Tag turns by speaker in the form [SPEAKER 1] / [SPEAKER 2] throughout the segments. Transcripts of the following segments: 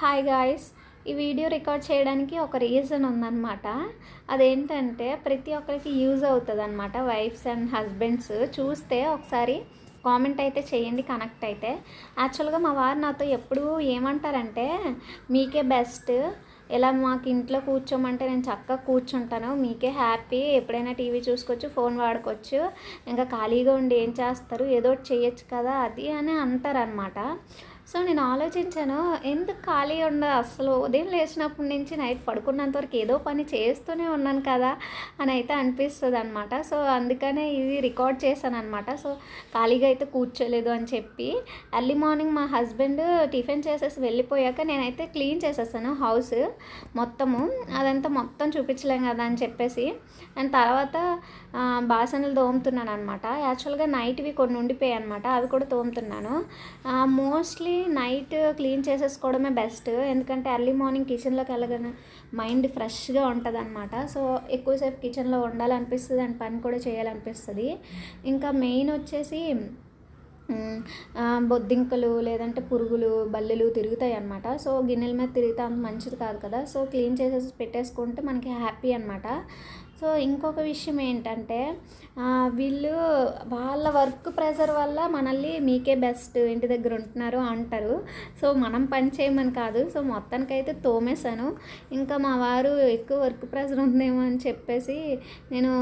[SPEAKER 1] Hi guys ఈ video record చేయడానికి ఒక రీజన్ ఉందన్నమాట. అదేంటంటే ప్రతి ఒక్కరికి యూజ్ అవుతుంది అనమాట వైఫ్స్ అండ్ హస్బెండ్స్ చూస్తే ఒకసారి కామెంట్ అయితే చేయండి కనెక్ట్ అయితే. యాక్చువల్గా మా వారు నాతో ఎప్పుడు ఏమంటారంటే మీకే బెస్ట్ ఇలా మాకు ఇంట్లో కూర్చోమంటే నేను చక్కగా కూర్చుంటాను. మీకే హ్యాపీ ఎప్పుడైనా టీవీ చూసుకోవచ్చు ఫోన్ వాడుకోవచ్చు. ఇంకా ఖాళీగా ఉండి ఏం చేస్తారు? ఏదో ఒకటి చేయొచ్చు కదా అది అని అంటారనమాట సో నేను ఆలోచించాను ఎందుకు ఖాళీ ఉండ? అసలు ఉదయం లేచినప్పటి నుంచి నైట్ పడుకున్నంత వరకు ఏదో పని చేస్తూనే ఉన్నాను కదా అని అయితే అనిపిస్తుంది అనమాట సో అందుకనే ఇది రికార్డ్ చేశాను అనమాట సో ఖాళీగా అయితే కూర్చోలేదు అని చెప్పి ఎర్లీ మార్నింగ్ మా హస్బెండ్ టిఫిన్ చేసేసి వెళ్ళిపోయాక నేనైతే క్లీన్ చేసేసాను హౌస్ మొత్తము. అదంతా మొత్తం చూపించలేం కదా అని చెప్పేసి అండ్ తర్వాత బాసనలు తోముతున్నాను అనమాట యాక్చువల్గా నైట్వి కొన్ని ఉండిపోయాయి అనమాట అవి కూడా తోముతున్నాను. మోస్ట్లీ నైట్ క్లీన్ చేసేసుకోవడమే బెస్ట్. ఎందుకంటే ఎర్లీ మార్నింగ్ కిచెన్లోకి వెళ్ళగానే మైండ్ ఫ్రెష్గా ఉంటుంది అనమాట సో ఎక్కువసేపు కిచెన్లో ఉండాలనిపిస్తుంది అండ్ పని కూడా చేయాలనిపిస్తుంది. ఇంకా మెయిన్ వచ్చేసి బొద్దింకలు లేదంటే పురుగులు బల్లెలు తిరుగుతాయి అనమాట సో గిన్నెల మీద తిరిగితే అంత మంచిది కాదు కదా. సో క్లీన్ చేసేసి పెట్టేసుకుంటే మనకి హ్యాపీ అనమాట సో ఇంకొక విషయం ఏంటంటే వీళ్ళు వాళ్ళ వర్క్ ప్రెషర్ వల్ల మనల్ని మీకే బెస్ట్ ఇంటి దగ్గర ఉంటున్నారు అంటారు. సో మనం పని చేయమని కాదు. సో మొత్తానికైతే తోమేశాను. ఇంకా మా వారు ఎక్కువ వర్క్ ప్రెషర్ ఉందేమో అని చెప్పేసి నేను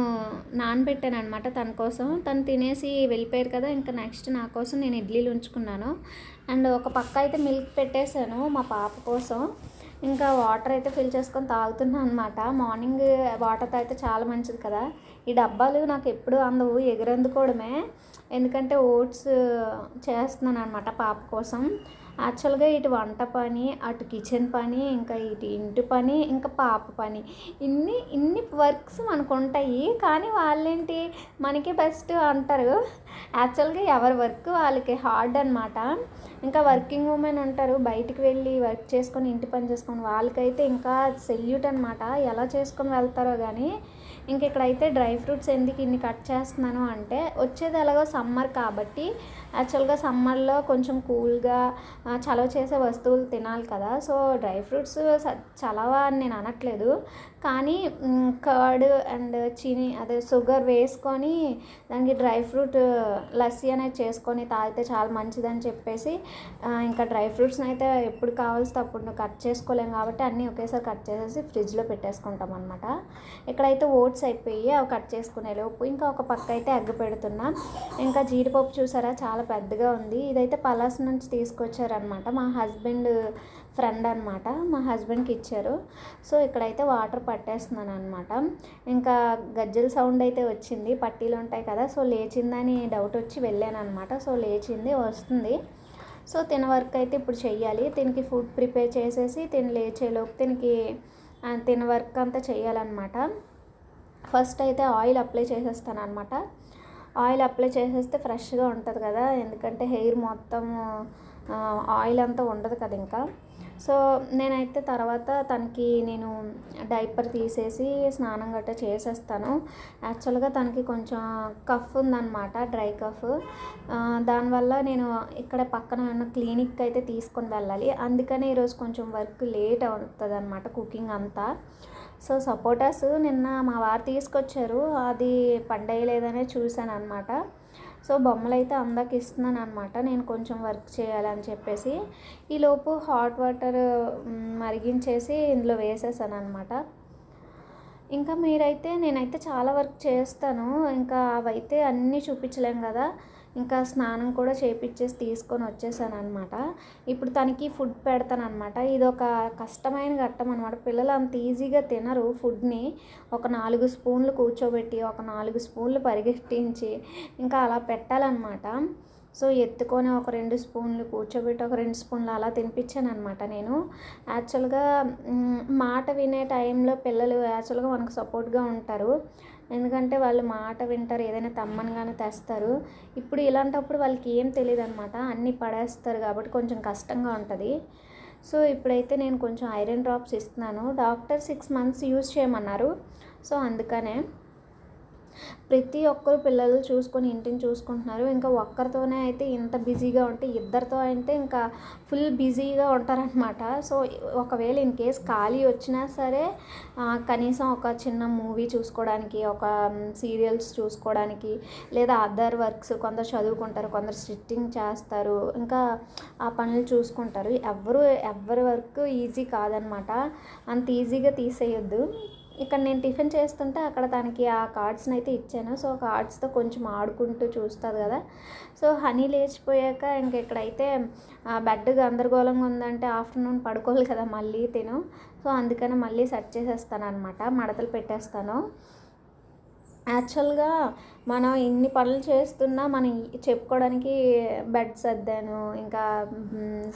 [SPEAKER 1] నానబెట్టాను అనమాట తన కోసం. తను తినేసి వెళ్ళిపోయారు కదా ఇంకా నెక్స్ట్ నా కోసం నేను ఇడ్లీలు ఉంచుకున్నాను. అండ్ ఒక పక్క అయితే మిల్క్ పెట్టేశాను మా పాప కోసం. ఇంకా వాటర్ అయితే ఫిల్ చేసుకొని తాగుతున్నాను అనమాట మార్నింగ్ వాటర్ తాగితే చాలా మంచిది కదా. ఈ డబ్బాలు నాకు ఎప్పుడు అందవు ఎగురందుకోవడమే. ఎందుకంటే ఓట్స్ చేస్తున్నాను అనమాట పాప కోసం. యాక్చువల్గా ఇటు వంట పని అటు కిచెన్ పని ఇంకా ఇటు ఇంటి పని ఇంకా పాప పని. ఇన్ని ఇన్ని వర్క్స్ మనకు ఉంటాయి కానీ వాళ్ళేంటి? మనకి బెస్ట్ అంటారు. యాక్చువల్గా ఎవరి వర్క్ వాళ్ళకి హార్డ్ అనమాట ఇంకా వర్కింగ్ ఉమెన్ ఉంటారు. బయటికి వెళ్ళి వర్క్ చేసుకొని ఇంటి పని చేసుకొని వాళ్ళకైతే ఇంకా సెల్యూట్ అనమాట ఎలా చేసుకొని వెళ్తారో కానీ ఇంక ఇక్కడైతే డ్రై ఫ్రూట్స్ ఎందుకు ఇన్ని కట్ చేస్తున్నాను అంటే వచ్చేది ఎలాగో సమ్మర్ కాబట్టి యాక్చువల్గా సమ్మర్లో కొంచెం కూల్గా చలవ చేసే వస్తువులు తినాలి కదా. సో డ్రై ఫ్రూట్స్ చలవ అని నేను అనట్లేదు. కానీ కర్డ్ అండ్ చీని అదే షుగర్ వేసుకొని దానికి డ్రై ఫ్రూట్ లస్సీ అనేది చేసుకొని తాగితే చాలా మంచిదని చెప్పేసి ఇంకా డ్రై ఫ్రూట్స్ని అయితే ఎప్పుడు కావాల్సి అప్పుడు కట్ చేసుకోలేం కాబట్టి అన్నీ ఒకేసారి కట్ చేసేసి ఫ్రిడ్జ్లో పెట్టేసుకుంటాం అనమాట ఇక్కడైతే ఓట్స్ అయిపోయి అవి కట్ చేసుకునే లోపు ఇంకా ఒక పక్క అయితే ఎగ్ పెడుతున్నా. ఇంకా జీడిపప్పు చూసారా? చాలా పెద్దగా ఉంది. ఇదైతే పలాస్ నుంచి తీసుకొచ్చారనమాట మా హస్బెండ్ ఫ్రెండ్ అనమాట మా హస్బెండ్కి ఇచ్చారు. సో ఇక్కడైతే వాటర్ పట్టేస్తున్నాను అనమాట ఇంకా గజ్జల సౌండ్ అయితే వచ్చింది. పట్టీలు ఉంటాయి కదా సో లేచిందని డౌట్ వచ్చి వెళ్ళాను అనమాట సో లేచింది వస్తుంది. సో తిన వర్క్ అయితే ఇప్పుడు చెయ్యాలి. దీనికి ఫుడ్ ప్రిపేర్ చేసేసి తిని లేచేలోపు దీనికి తిన వర్క్ అంతా చేయాలన్నమాట ఫస్ట్ అయితే ఆయిల్ అప్లై చేసేస్తాను అనమాట ఆయిల్ అప్లై చేసేస్తే ఫ్రెష్గా ఉంటుంది కదా ఎందుకంటే హెయిర్ మొత్తం ఆయిల్ అంతా ఉండదు కదా ఇంకా. సో నేనైతే తర్వాత తనకి నేను డైపర్ తీసేసి స్నానం గట్టా చేసేస్తాను. యాక్చువల్గా తనకి కొంచెం కఫ్ ఉందన్నమాట డ్రై కఫ్. దానివల్ల నేను ఇక్కడ పక్కన ఉన్న క్లినిక్ అయితే తీసుకొని వెళ్ళాలి. అందుకనే ఈరోజు కొంచెం వర్క్ లేట్ అవుతుంది అనమాట కుకింగ్ అంతా. సో సపోటాస్ నిన్న మా వారు తీసుకొచ్చారు. అది పండగలేదనే చూశాను అనమాట సో బొమ్మలు అయితే అందాక ఇస్తున్నాను అనమాట నేను కొంచెం వర్క్ చేయాలని చెప్పేసి ఈలోపు హాట్ వాటర్ మరిగించేసి ఇందులో వేసేసాను అనమాట ఇంకా మీరైతే నేనైతే చాలా వర్క్ చేస్తాను. ఇంకా అవైతే అన్నీ చూపించలేం కదా. ఇంకా స్నానం కూడా చేపించేసి తీసుకొని వచ్చేసాను అనమాట ఇప్పుడు తనకి ఫుడ్ పెడతాను అనమాట ఇది ఒక కష్టమైన ఘట్టం అనమాట పిల్లలు అంత ఈజీగా తినరు ఫుడ్ని. ఒక నాలుగు స్పూన్లు కూర్చోబెట్టి ఒక నాలుగు స్పూన్లు పరిగెట్టించి ఇంకా అలా పెట్టాలన్నమాట. సో ఎత్తుకొని ఒక రెండు స్పూన్లు కూర్చోబెట్టి ఒక రెండు స్పూన్లు అలా తినిపించాను అనమాట నేను. యాక్చువల్గా మాట వినే టైంలో పిల్లలు యాక్చువల్గా మనకు సపోర్ట్గా ఉంటారు. ఎందుకంటే వాళ్ళు మాట వింటారు ఏదైనా తమ్మనగానే తెస్తారు. ఇప్పుడు ఇలాంటప్పుడు వాళ్ళకి ఏం తెలియదు అనమాట అన్నీ పడేస్తారు కాబట్టి కొంచెం కష్టంగా ఉంటుంది. సో ఇప్పుడైతే నేను కొంచెం ఐరన్ డ్రాప్స్ ఇస్తున్నాను. డాక్టర్ సిక్స్ మంత్స్ యూజ్ చేయమన్నారు. సో అందుకనే ప్రతి ఒక్కరు పిల్లలు చూసుకొని ఇంటిని చూసుకుంటున్నారు. ఇంకా ఒక్కరితోనే అయితే ఇంత బిజీగా ఉంటే ఇద్దరితో అంటే ఇంకా ఫుల్ బిజీగా ఉంటారనమాట సో ఒకవేళ ఇన్ కేస్ ఖాళీ వచ్చినా సరే కనీసం ఒక చిన్న మూవీ చూసుకోవడానికి ఒక సీరియల్స్ చూసుకోవడానికి లేదా అదర్ వర్క్స్ కొందరు చదువుకుంటారు కొందరు స్టిచ్చింగ్ చేస్తారు ఇంకా ఆ పనులు చూసుకుంటారు. ఎవరు ఎవరి వర్క్ ఈజీ కాదనమాట అంత ఈజీగా తీసేయొద్దు. ఇక్కడ నేను టిఫిన్ చేస్తుంటే అక్కడ తనకి ఆ కార్డ్స్ని అయితే ఇచ్చాను. సో కార్డ్స్తో కొంచెం ఆడుకుంటూ చూస్తుంది కదా. సో హనీ లేచిపోయాక ఇంక ఇక్కడైతే బెడ్ గందరగోళంగా ఉందంటే ఆఫ్టర్నూన్ పడుకోవాలి కదా మళ్ళీ తిను. సో అందుకని మళ్ళీ సెట్ చేసేస్తాను అనమాట మడతలు పెట్టేస్తాను. యాక్చువల్గా మనం ఇన్ని పనులు చేస్తున్నా మనం చెప్పుకోవడానికి బెడ్ సర్దాను ఇంకా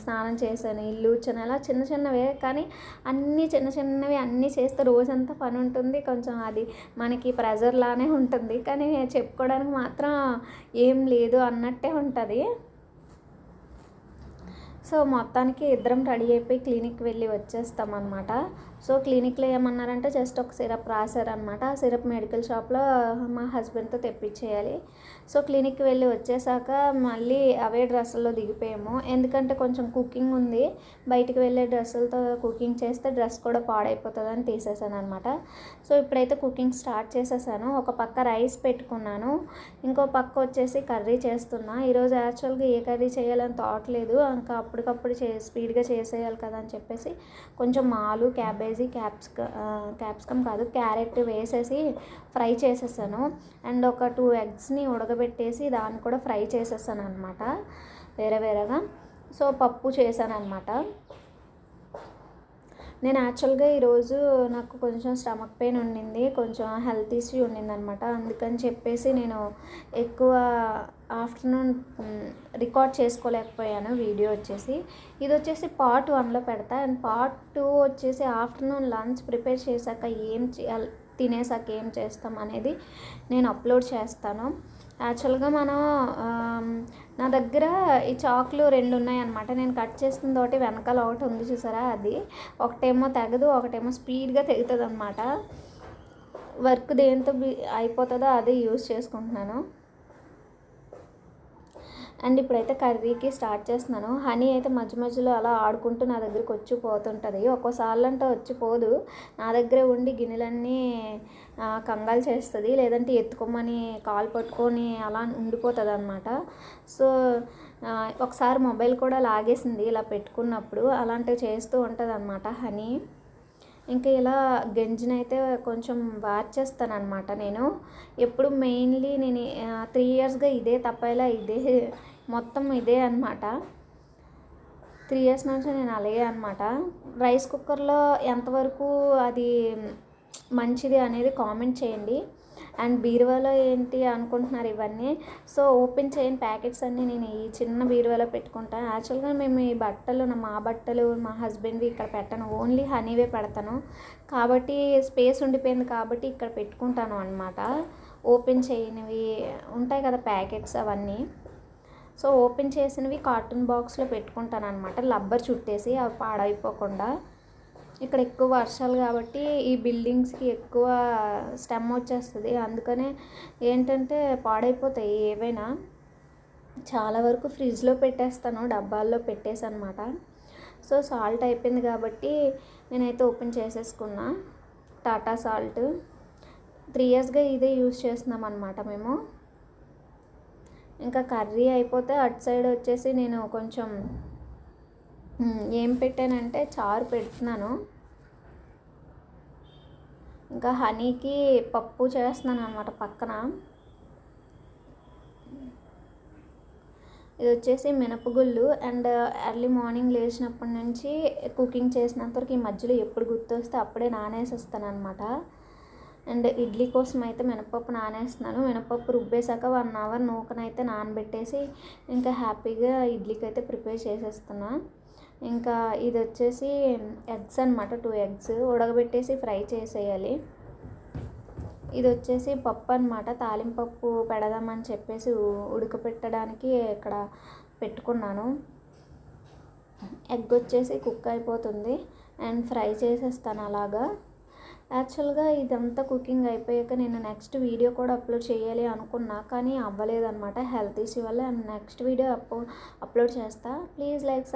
[SPEAKER 1] స్నానం చేశాను ఇల్లు ఊడ్చాను అలా చిన్న చిన్నవే. కానీ అన్నీ చిన్న చిన్నవి అన్నీ చేస్తే రోజంతా పని ఉంటుంది. కొంచెం అది మనకి ప్రెజర్ లానే ఉంటుంది. కానీ చెప్పుకోవడానికి మాత్రం ఏం లేదు అన్నట్టే ఉంటుంది. సో మొత్తానికి ఇద్దరం రెడీ అయిపోయి క్లినిక్ వెళ్ళి వచ్చేస్తాం అనమాట సో క్లినిక్లో ఏమన్నారంటే జస్ట్ ఒక సిరప్ రాశారనమాట. ఆ సిరప్ మెడికల్ షాప్లో మా హస్బెండ్తో తెప్పించేయాలి. సో క్లినిక్కి వెళ్ళి వచ్చేసాక మళ్ళీ అవే డ్రెస్సుల్లో దిగిపోయాము. ఎందుకంటే కొంచెం కుకింగ్ ఉంది. బయటికి వెళ్ళే డ్రెస్సులతో కుకింగ్ చేస్తే డ్రెస్ కూడా పాడైపోతుందని తీసేసాను అనమాట సో ఇప్పుడైతే కుకింగ్ స్టార్ట్ చేసేసాను. ఒక పక్క రైస్ పెట్టుకున్నాను. ఇంకో పక్క వచ్చేసి కర్రీ చేస్తున్నా. ఈరోజు యాక్చువల్గా ఏ కర్రీ చేయాలని థాట్ లేదు. ఇంకా అప్పటికప్పుడు చే స్పీడ్గా చేసేయాలి కదా అని చెప్పేసి కొంచెం ఆలు క్యాబేజ్ క్యాప్సిక క్యాప్సికమ్ కాదు క్యారెట్ వేసేసి ఫ్రై చేసేసాను. అండ్ ఒక టూ ఎగ్స్ని ఉడకబెట్టేసి దాన్ని కూడా ఫ్రై చేసేసాను అనమాట వేరే వేరేగా. సో పప్పు చేశాను అనమాట నేను యాక్చువల్గా ఈరోజు నాకు కొంచెం స్టమక్ పెయిన్ ఉండింది కొంచెం హెల్త్ ఇష్యూ ఉండింది అనమాట అందుకని చెప్పేసి నేను ఎక్కువ ఆఫ్టర్నూన్ రికార్డ్ చేసుకోలేకపోయాను వీడియో వచ్చేసి. ఇది వచ్చేసి పార్ట్ వన్లో పెడతా. అండ్ పార్ట్ టూ వచ్చేసి ఆఫ్టర్నూన్ లంచ్ ప్రిపేర్ చేశాక ఏం చేయాలి తినేసాక ఏం చేస్తాం అనేది నేను అప్లోడ్ చేస్తాను. యాక్చువల్గా మనం దగ్గర ఈ చాక్లు రెండు ఉన్నాయన్నమాట. నేను కట్ చేసిన తోటి వెనకాల ఒకటి ఉంది చూసారా అది. ఒకటేమో తెగదు ఒకటేమో స్పీడ్గా తెగుతుంది అనమాట వర్క్ దేంతో అయిపోతుందో అదే యూస్ చేసుకుంటున్నాను. అండ్ ఇప్పుడైతే కర్రీకి స్టార్ట్ చేస్తున్నాను. హనీ అయితే మధ్య మధ్యలో అలా ఆడుకుంటూ నా దగ్గరికి వచ్చి పోతుంటుంది. ఒక్కోసార్లు అంటే వచ్చిపోదు నా దగ్గరే ఉండి గిన్నెలన్నీ కంగాలు చేస్తుంది. లేదంటే ఎత్తుకోమని కాలు పట్టుకొని అలా ఉండిపోతుంది అనమాట సో ఒకసారి మొబైల్ కూడా లాగేసింది ఇలా పెట్టుకున్నప్పుడు. అలాంటివి చేస్తూ ఉంటుంది అనమాట హనీ. ఇంకా ఇలా గంజినైతే కొంచెం వార్చేస్తాను అనమాట నేను. ఎప్పుడు మెయిన్లీ నేను త్రీ ఇయర్స్గా ఇదే తప్పేలా ఇదే మొత్తం ఇదే అనమాట త్రీ ఇయర్స్ నుంచి నేను అలాగే అనమాట రైస్ కుక్కర్లో ఎంతవరకు అది మంచిది అనేది కామెంట్ చేయండి. అండ్ బీరువాలో ఏంటి అనుకుంటున్నారు ఇవన్నీ? సో ఓపెన్ చేయని ప్యాకెట్స్ అన్నీ నేను ఈ చిన్న బీరువాలో పెట్టుకుంటాను యాక్చువల్గా మేము ఈ బట్టలు మా బట్టలు మా హస్బెండ్వి ఇక్కడ పెట్టను. ఓన్లీ హనీవే పెడతాను. కాబట్టి స్పేస్ ఉండిపోయింది కాబట్టి ఇక్కడ పెట్టుకుంటాను అనమాట ఓపెన్ చేయనివి ఉంటాయి కదా ప్యాకెట్స్ అవన్నీ. సో ఓపెన్ చేసినవి కార్టూన్ బాక్స్లో పెట్టుకుంటాను అనమాట లబ్బర్ చుట్టేసి అవి పాడైపోకుండా. ఇక్కడ ఎక్కువ వర్షాలు కాబట్టి ఈ బిల్డింగ్స్కి ఎక్కువ స్టెమ్ వచ్చేస్తుంది. అందుకనే ఏంటంటే పాడైపోతాయి ఏవైనా. చాలా వరకు ఫ్రిడ్జ్లో పెట్టేస్తాను డబ్బాల్లో పెట్టేసి అనమాట సో సాల్ట్ అయిపోయింది కాబట్టి నేనైతే ఓపెన్ చేసేసుకున్నా. టాటా సాల్ట్. త్రీ ఇయర్స్గా ఇదే యూస్ చేస్తున్నాం అనమాట మేము. ఇంకా కర్రీ అయిపోతే అటు సైడ్ వచ్చేసి నేను కొంచెం ఏం పెట్టానంటే చారు పెడుతున్నాను. ఇంకా హనీకి పప్పు చేస్తున్నాను అనమాట పక్కన. ఇది వచ్చేసి మినపగుళ్ళు అండ్ ఎర్లీ మార్నింగ్ లేచినప్పటి నుంచి కుకింగ్ చేసినంత వరకు ఈ మధ్యలో ఎప్పుడు గుర్తొస్తే అప్పుడే నానేసేస్తాను అనమాట అండ్ ఇడ్లీ కోసం అయితే మినపప్పు నానేస్తున్నాను. మినపప్పు రుబ్బేశాక వన్ అవర్ నూకనైతే నానబెట్టేసి ఇంకా హ్యాపీగా ఇడ్లీకి అయితే ప్రిపేర్ చేసేస్తున్నా. ఇంకా ఇది వచ్చేసి ఎగ్స్ అనమాట టూ ఎగ్స్ ఉడకబెట్టేసి ఫ్రై చేసేయాలి. ఇది వచ్చేసి పప్పు అనమాట తాలింపప్పు పెడదామని చెప్పేసి ఉడకపెట్టడానికి ఇక్కడ పెట్టుకున్నాను. ఎగ్ వచ్చేసి కుక్ అయిపోతుంది అండ్ ఫ్రై చేసేస్తాను అలాగా. యాక్చువల్గా ఇదంతా కుకింగ్ అయిపోయాక నేను నెక్స్ట్ వీడియో కూడా అప్లోడ్ చేయాలి అనుకున్నా కానీ అవ్వలేదన్నమాట. హెల్త్ ఇష్యూ వల్ల నెక్స్ట్ వీడియో అప్లోడ్ చేస్తా. Please like